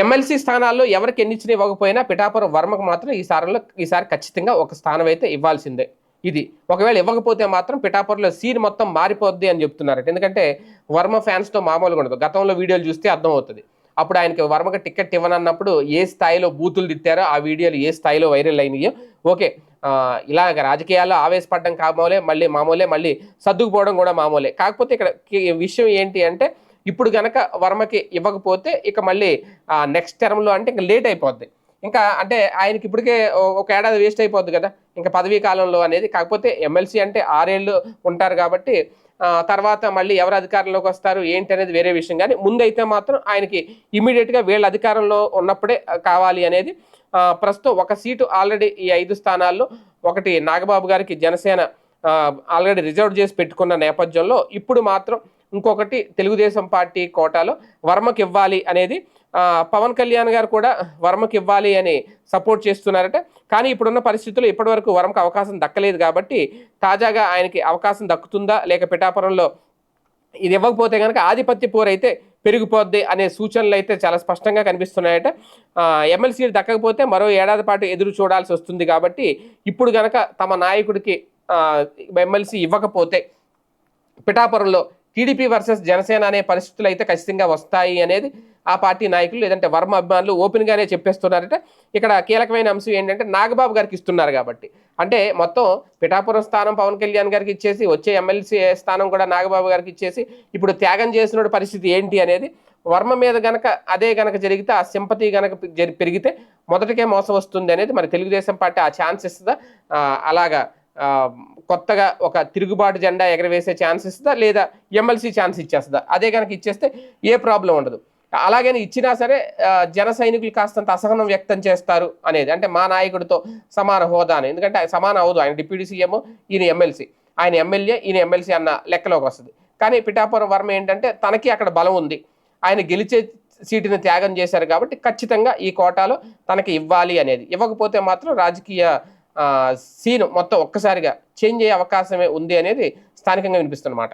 MLC స్థానాల్లో ఎవరికి ఎన్ని ఇచ్చినా ఇవ్వకపోయినా పిఠాపురం వర్మకు మాత్రం ఈ సారంలో ఈసారి ఖచ్చితంగా ఒక స్థానం అయితే ఇవ్వాల్సిందే. ఇది ఒకవేళ ఇవ్వకపోతే మాత్రం పిఠాపురంలో సీన్ మొత్తం మారిపోద్ది అని చెప్తున్నారట. ఎందుకంటే వర్మ ఫ్యాన్స్తో మామూలుగా ఉండదు. గతంలో వీడియోలు చూస్తే అర్థమవుతుంది. అప్పుడు ఆయనకి వర్మకి టికెట్ ఇవ్వనన్నప్పుడు ఏ స్థాయిలో బూతులు తిట్టారో ఆ వీడియోలు ఏ స్థాయిలో వైరల్ అయినాయో ఓకే ఇలాగ రాజకీయాల్లో ఆవేశపడడం కామూలే మళ్ళీ మామూలే మళ్ళీ సర్దుకుపోవడం కూడా మామూలే. కాకపోతే ఇక్కడ విషయం ఏంటి అంటే ఇప్పుడు కనుక వర్మకి ఇవ్వకపోతే ఇక మళ్ళీ నెక్స్ట్ టర్మ్లో అంటే ఇంకా లేట్ అయిపోద్ది. ఇంకా అంటే ఆయనకి ఇప్పటికే ఓ- ఒక ఏడాది వేస్ట్ అయిపోద్ది కదా. ఇంకా పదవీ కాలంలో అనేది కాకపోతే ఎమ్మెల్సీ అంటే ఆరేళ్ళు ఉంటారు కాబట్టి తర్వాత మళ్ళీ ఎవరు అధికారంలోకి వస్తారు ఏంటి అనేది వేరే విషయం. కానీ ముందైతే మాత్రం ఆయనకి ఇమీడియట్గా వీళ్ళ అధికారంలో ఉన్నప్పుడే కావాలి అనేది ప్రస్తుతం ఒక సీటు ఆల్రెడీ ఈ ఐదు స్థానాల్లో ఒకటి నాగబాబు గారికి జనసేన ఆల్రెడీ రిజర్వ్ చేసి పెట్టుకున్న నేపథ్యంలో ఇప్పుడు మాత్రం ఇంకొకటి తెలుగుదేశం పార్టీ కోటాలో వర్మకి ఇవ్వాలి అనేది పవన్ కళ్యాణ్ గారు కూడా వర్మకి ఇవ్వాలి అని సపోర్ట్ చేస్తున్నారట. కానీ ఇప్పుడున్న పరిస్థితుల్లో ఇప్పటివరకు వర్మకు అవకాశం దక్కలేదు కాబట్టి తాజాగా ఆయనకి అవకాశం దక్కుతుందా లేక పిఠాపురంలో ఇది ఇవ్వకపోతే కనుక ఆధిపత్య పోరైతే పెరిగిపోద్ది అనే సూచనలు అయితే చాలా స్పష్టంగా కనిపిస్తున్నాయట. ఎమ్మెల్సీలు దక్కకపోతే మరో ఏడాది పాటు ఎదురు చూడాల్సి వస్తుంది కాబట్టి ఇప్పుడు కనుక తమ నాయకుడికి ఎమ్మెల్సీ ఇవ్వకపోతే పిఠాపురంలో టీడీపీ వర్సెస్ జనసేన అనే పరిస్థితులు అయితే ఖచ్చితంగా వస్తాయి అనేది ఆ పార్టీ నాయకులు లేదంటే వర్మ అభిమానులు ఓపెన్గానే చెప్పేస్తున్నారంటే. ఇక్కడ కీలకమైన అంశం ఏంటంటే నాగబాబు గారికి ఇస్తున్నారు కాబట్టి. అంటే మొత్తం పిఠాపురం స్థానం పవన్ కళ్యాణ్ గారికి ఇచ్చేసి వచ్చే ఎమ్మెల్సీ స్థానం కూడా నాగబాబు గారికి ఇచ్చేసి ఇప్పుడు త్యాగం చేసిన పరిస్థితి ఏంటి అనేది వర్మ మీద గనక అదే గనక జరిగితే ఆ సింపతి గనక పెరిగితే మొదటికే మోసం వస్తుంది అనేది మరి తెలుగుదేశం పార్టీ ఆ ఛాన్స్ ఇస్తుందా? అలాగా కొత్తగా ఒక తిరుగుబాటు జెండా ఎగరవేసే ఛాన్స్ ఇస్తుందా లేదా ఎమ్మెల్సీ ఛాన్స్ ఇచ్చేస్తుందా? అదే కనుక ఇచ్చేస్తే ఏ ప్రాబ్లం ఉండదు. అలాగని ఇచ్చినా సరే జన సైనికులు కాస్తంత అసహనం వ్యక్తం చేస్తారు అనేది. అంటే మా నాయకుడితో సమాన హోదా అని. ఎందుకంటే ఆయన సమానం అవదు ఆయన డిప్యూటీ సీఎం ఈయన ఎమ్మెల్సీ. ఆయన ఎమ్మెల్యే ఈయన ఎమ్మెల్సీ అన్న లెక్కలోకి వస్తుంది. కానీ పిఠాపురం వర్మ ఏంటంటే తనకి అక్కడ బలం ఉంది. ఆయన గెలిచే సీటుని త్యాగం చేశారు కాబట్టి ఖచ్చితంగా ఈ కోటాలో తనకి ఇవ్వాలి అనేది. ఇవ్వకపోతే మాత్రం రాజకీయ సీన్ మొత్తం ఒక్కసారిగా చేంజ్ అయ్యే అవకాశమే ఉంది అనేది స్థానికంగా వినిపిస్తున్నమాట